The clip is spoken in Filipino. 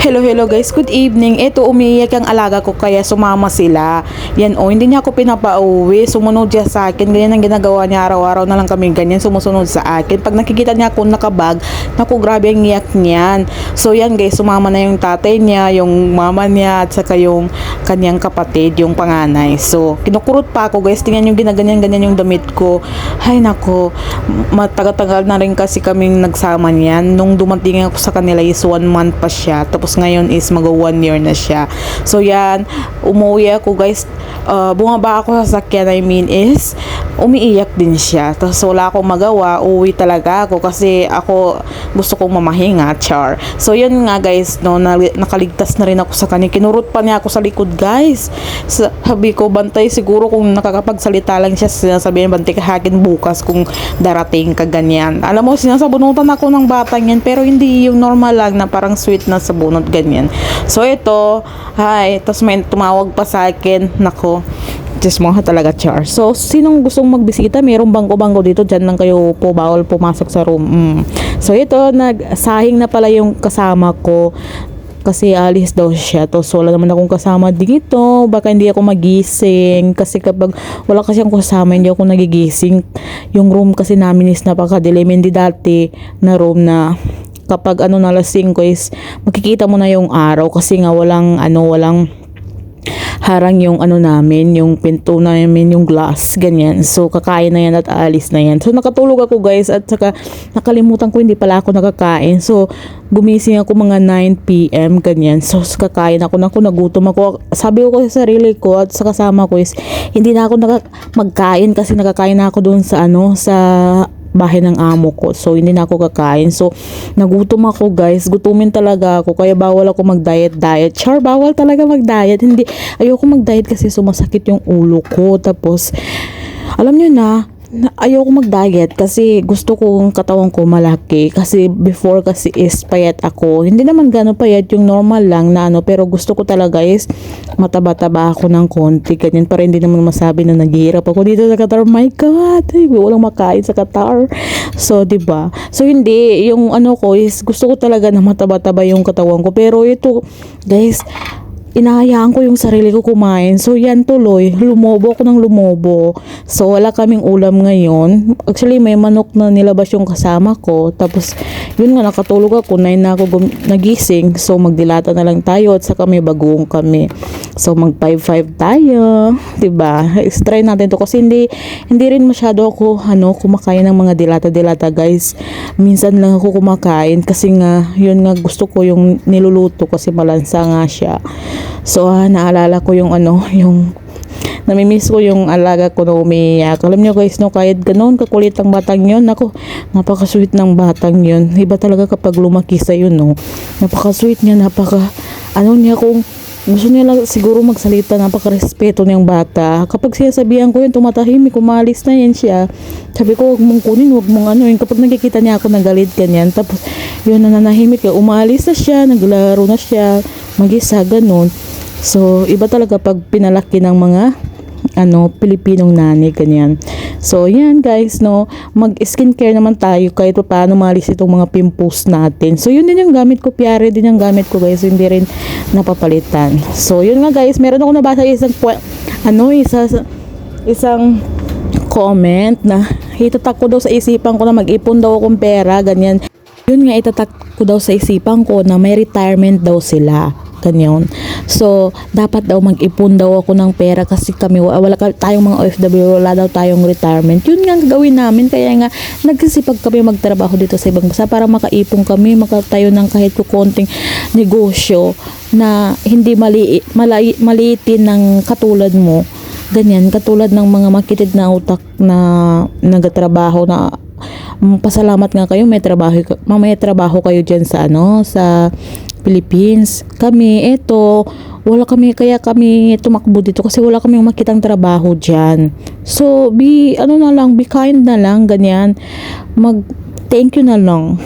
Hello, hello guys. Good evening. Ito, umiiyak ang alaga ko kaya sumama sila. Yan o, hindi niya ako pinapauwi. Sumunod siya sa akin. Ganyan ang ginagawa niya. Araw-araw na lang kami ganyan. Sumusunod sa akin. Pag nakikita niya ako nakabag, naku, grabe ang iyak niyan. So yan guys, sumama na yung tatay niya, yung mama niya, at saka yung kanyang kapatid, yung panganay. So, kinukurot pa ako guys. Tingnan yung ginaganyan-ganyan yung damit ko. Hay nako, matagal-tagal na rin kasi kaming nagsama niyan. Nung dumating ako sa kanila is one month pa siya. Tapos ngayon is mag one year na siya. So yan, umuwi ako guys. Uh, bumaba ako sa sakyan I mean is umiiyak din siya. Tapos wala akong magawa. Uwi talaga ako kasi ako gusto kong mamahinga. Char. So yan nga guys, no, na, nakaligtas na rin ako sa kanya. Kinurot pa niya ako sa likod guys. Sabi ko, bantay siguro kung nakakapagsalita lang siya, sinasabi niya, bantay ka hakin bukas kung darating ka ganyan. Alam mo, sinasabunutan ako ng batang yan, pero hindi yung normal lang na parang sweet na sabunot ganyan. So ito, hi, tapos may tumawag pa sa akin, nako, Diyos mo talaga char. So, sinong gustong magbisita, mayroong bangko-bangko dito, dyan lang kayo po, bawal pumasok sa room. Mm. So, ito, nagsahing na pala yung kasama ko kasi alis daw siya. Tapos wala naman akong kasama dito. Baka hindi ako magising. Kasi kapag wala kasi akong kasama, hindi ako nagigising. Yung room kasi namin is napakadilim. Hindi dati na room na kapag ano na lasing ko is makikita mo na yung araw kasi nga walang ano walang harang yung ano namin, yung pinto namin, yung glass, ganyan. So, kakain na yan at aalis na yan. So, nakatulog ako guys at saka nakalimutan ko hindi pala ako nakakain. So, gumising ako mga 9pm, ganyan. So, kakain ako, naku, nagutom ako. Sabi ko sa sarili ko at sa kasama ko is, hindi na ako naka- magkain kasi nakakain na ako doon sa ano, sa bahay ng amo ko. So, hindi na ako kakain. So, nagutom ako guys. Gutumin talaga ako. Kaya bawal ako mag-diet, diet. Char, bawal talaga mag-diet. Hindi, ayoko mag-diet kasi sumasakit yung ulo ko. Tapos, alam nyo na, na ayoko mag-diet kasi gusto kong katawan ko malaki kasi before kasi is payat ako. Hindi naman gano'n payat yung normal lang na ano pero gusto ko talaga is mataba-taba ako ng konti ganyan para hindi naman masabi na naghihirap ako dito sa Qatar. My god! Ay, walang makain sa Qatar. So 'di ba? So hindi. Yung ano ko is gusto ko talaga na mataba-taba yung katawan ko. Pero ito guys inahayaan ko yung sarili ko kumain. So, yan tuloy. Lumobo ako ng lumobo. So, wala kaming ulam ngayon. Actually, may manok na nilabas yung kasama ko. Tapos, yun nga, nakatulog ako. Nine na ako nagising. So, magdilata na lang tayo at saka may bagoong kami. So, mag 5-5 tayo. 'di ba Try natin to kasi hindi, hindi rin masyado ako ano, kumakain ng mga dilata-dilata guys. Minsan lang ako kumakain kasi nga, yun nga gusto ko yung niluluto kasi malansa nga siya. So, ah, naalala ko yung ano, yung namimiss ko yung alaga ko na umiiyak. Alam niyo guys, no, kahit ganoon kakulit ang batang yun, ako, napaka-sweet ng batang yun. Iba talaga kapag lumaki sa yun, no. Napaka-sweet niya, napaka, ano niya kung, gusto niya lang siguro magsalita, napaka-respeto niyang bata. Kapag sinasabihan ko yun, tumatahimik, umalis na yan siya. Sabi ko, huwag mong kunin, huwag mong ano yun. Kapag nakikita niya ako nagalit ganyan, tapos yun, nananahimik, umalis na siya, naglaro na siya, mag-isa, ganun. So, iba talaga pag pinalaki ng mga ano, Pilipinong nani, ganyan. So, yan guys, no, mag-skincare naman tayo kahit pa paano malis itong mga pimples natin. So, yun din yung gamit ko, Piare din yung gamit ko guys, hindi rin napapalitan. So, yun nga guys, meron ako nabasa isang, ano, isa, isang comment na itatak ko daw sa isipan ko na mag-ipon daw akong pera, ganyan. Yun nga, itatak ko daw sa isipan ko na may retirement daw sila. Ganyan. So, dapat daw mag-ipon daw ako ng pera kasi kami, wa- wala tayong mga OFW, wala daw tayong retirement. Yun nga gawin namin. Kaya nga, nagsisipag kami magtrabaho dito sa ibang bansa para makaipon kami, makatayo ng kahit konting negosyo na hindi mali, malai, maliitin ng katulad mo. Ganyan, katulad ng mga makitid na utak na nagatrabaho na Mm, pasalamat nga kayo may trabaho may trabaho kayo diyan sa ano sa Philippines. Kami eto wala kami kaya kami tumakbo dito kasi wala kaming makitang trabaho diyan. So be ano na lang be kind na lang ganyan. Mag thank you na lang.